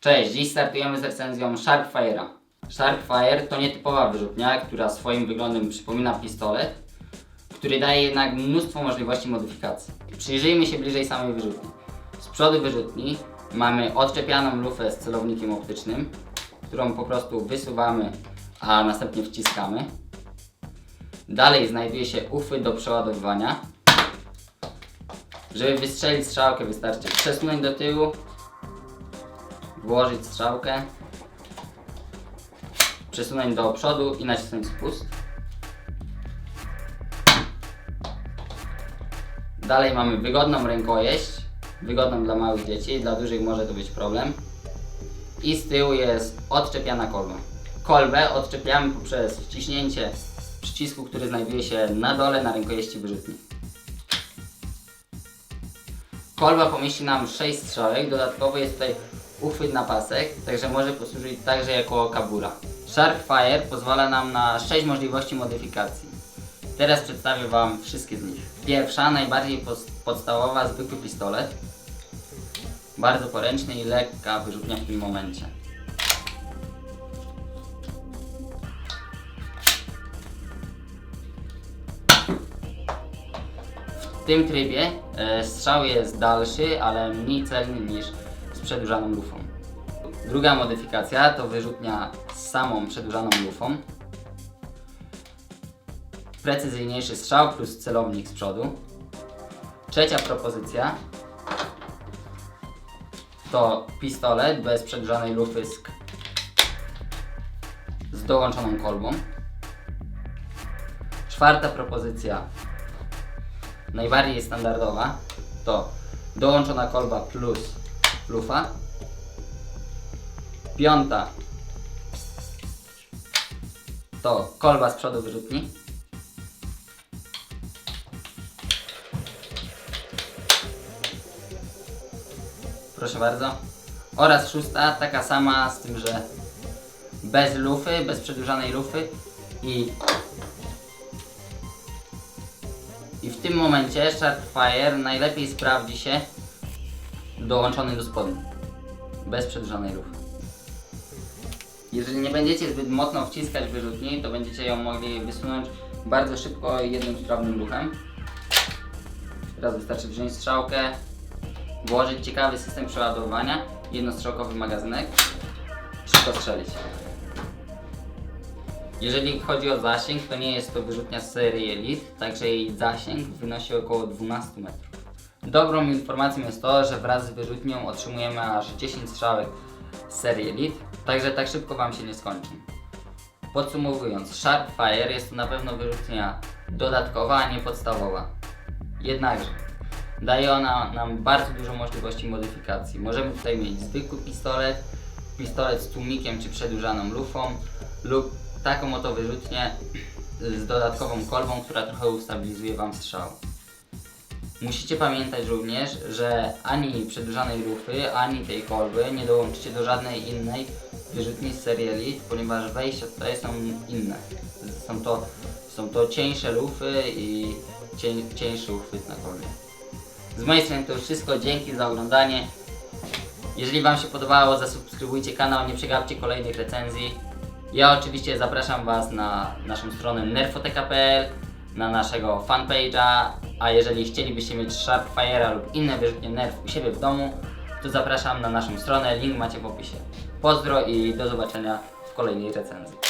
Cześć, dziś startujemy z recenzją Sharkfire'a. Sharkfire to nietypowa wyrzutnia, która swoim wyglądem przypomina pistolet, który daje jednak mnóstwo możliwości modyfikacji. Przyjrzyjmy się bliżej samej wyrzutni. Z przodu wyrzutni mamy odczepianą lufę z celownikiem optycznym, którą po prostu wysuwamy, a następnie wciskamy. Dalej znajduje się uchwyt do przeładowywania. Żeby wystrzelić strzałkę wystarczy przesunąć do tyłu, włożyć strzałkę, przesunąć do przodu i nacisnąć spust. Dalej mamy wygodną rękojeść, wygodną dla małych dzieci, dla dużych może to być problem. I z tyłu jest odczepiana kolba. Kolbę odczepiamy poprzez wciśnięcie przycisku, który znajduje się na dole na rękojeści wyrzutni. Kolba pomieści nam 6 strzałek, dodatkowo jest tutaj uchwyt na pasek, także może posłużyć także jako kabura. Sharkfire pozwala nam na 6 możliwości modyfikacji. Teraz przedstawię Wam wszystkie z nich. Pierwsza, najbardziej podstawowa, zwykły pistolet. Bardzo poręczny i lekka wyrzutnia w tym momencie. W tym trybie e, strzał jest dalszy, ale mniej celny niż z przedłużaną lufą. Druga modyfikacja to wyrzutnia z samą przedłużaną lufą. Precyzyjniejszy strzał plus celownik z przodu. Trzecia propozycja to pistolet bez przedłużanej lufy z, z dołączoną kolbą. Czwarta propozycja najbardziej standardowa to dołączona kolba plus lufa. Piąta to kolba z przodu wyrzutni. Proszę bardzo. Oraz szósta, taka sama, z tym, że bez lufy, bez przedłużanej lufy i i w tym momencie Sharkfire najlepiej sprawdzi się dołączony do spodni. Bez przedłużanej lufy. Jeżeli nie będziecie zbyt mocno wciskać wyrzutni, to będziecie ją mogli wysunąć bardzo szybko jednym sprawnym ruchem. Teraz wystarczy wziąć strzałkę, włożyć ciekawy system przeładowania, jednostrzałkowy magazynek, szybko strzelić. Jeżeli chodzi o zasięg, to nie jest to wyrzutnia z serii Elite, także jej zasięg wynosi około 12 metrów. Dobrą informacją jest to, że wraz z wyrzutnią otrzymujemy aż 10 strzałek z serii Elite, także tak szybko Wam się nie skończy. Podsumowując, Sharkfire jest to na pewno wyrzutnia dodatkowa, a nie podstawowa. Jednakże daje ona nam bardzo dużo możliwości modyfikacji. Możemy tutaj mieć zwykły pistolet, pistolet z tłumikiem czy przedłużaną lufą lub taką oto wyrzutnię z dodatkową kolbą, która trochę ustabilizuje Wam strzał. Musicie pamiętać również, że ani przedłużanej lufy, ani tej kolby nie dołączycie do żadnej innej wyrzutni z serii Elite, ponieważ wejścia tutaj są inne. Są to, są to cieńsze lufy i cień, cieńszy uchwyt na kolbie. Z mojej strony to już wszystko, dzięki za oglądanie. Jeżeli Wam się podobało, zasubskrybujcie kanał, nie przegapcie kolejnych recenzji. Ja oczywiście zapraszam Was na naszą stronę nerfoteka.pl, na naszego fanpage'a, a jeżeli chcielibyście mieć Sharpfire'a lub inne wyrzutnie nerf u siebie w domu, to zapraszam na naszą stronę, link macie w opisie. Pozdro i do zobaczenia w kolejnej recenzji.